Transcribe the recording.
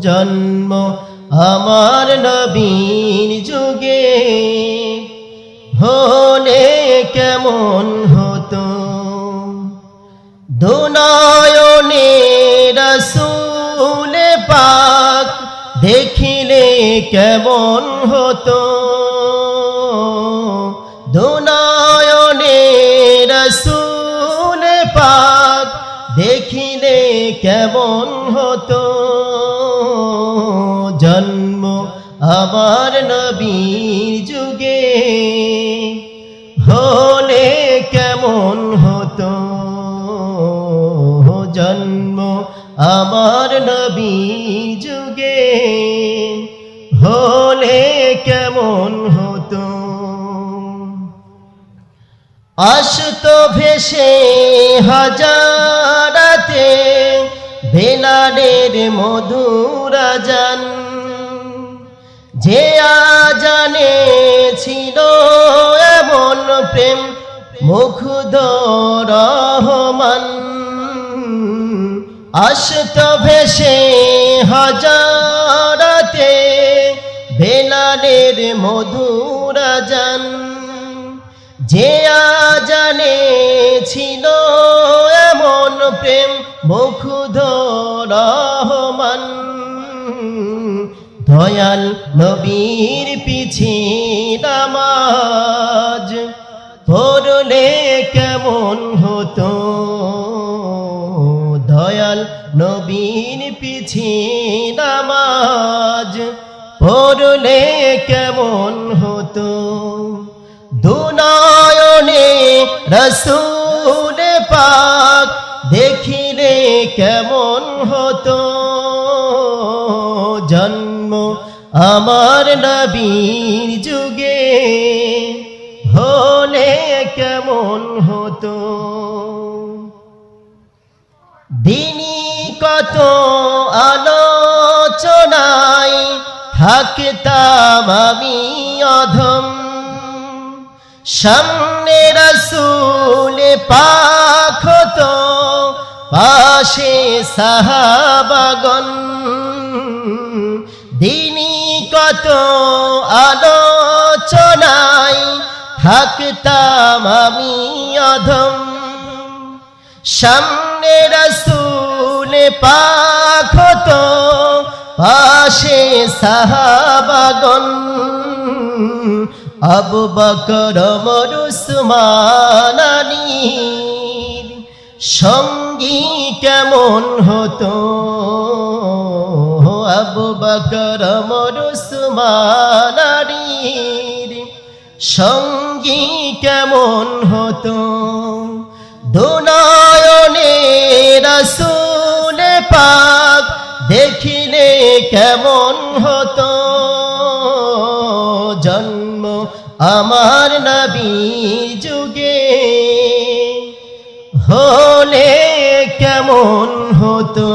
জন্ম আমার নবীন যুগে। হলে কেমন হতো? দুনয়নে রসুল পাক দেখিলে কেমন হতো? দুনয়নে রসুল পাক দেখিলে কেমন হতো? আমার নবীর যুগে হলে কেমন হতো? জন্ম আমার নবীর যুগে হলে কেমন হতো? আসত ভেসে হাজারাতে বেলালের মধুরা জান যে আজানে ছিল এমন প্রেম, মুখদ রহমান। আসত ভেসে হাজারাতে বেলালের মধুরা জান যে আজানে ছিল এমন প্রেম মুখুধ রহমান। দয়াল নবীর পিছি নামাজ পড়লে কেমন হতো? দয়াল নবীর পিছি নামাজ পড়লে কেমন হতো? দুনায়নে রসুল পাক দেখিলে কেমন হতো? জন্ম আমার নবীর যুগে হলে কেমন হতো? দিনী কত আলোচনায় থাকতাম আমি অধম। সামনে রসুল পাখ তো পাশে সাহাবাগন দিনী কত আলোচনায় থাকতাম আমি অধম। সামনে রসুল পাখ তো পাশে সাহাবাগন আবু বকর মরুসমানানির সঙ্গী কেমন হতো? আবু বকর মরুসমানানির সঙ্গী কেমন হতো? দুনয়নে রসুল পাক দেখিলে কেমন হতো? জন্ম আমার নবী যুগে হলে কেমন হতো?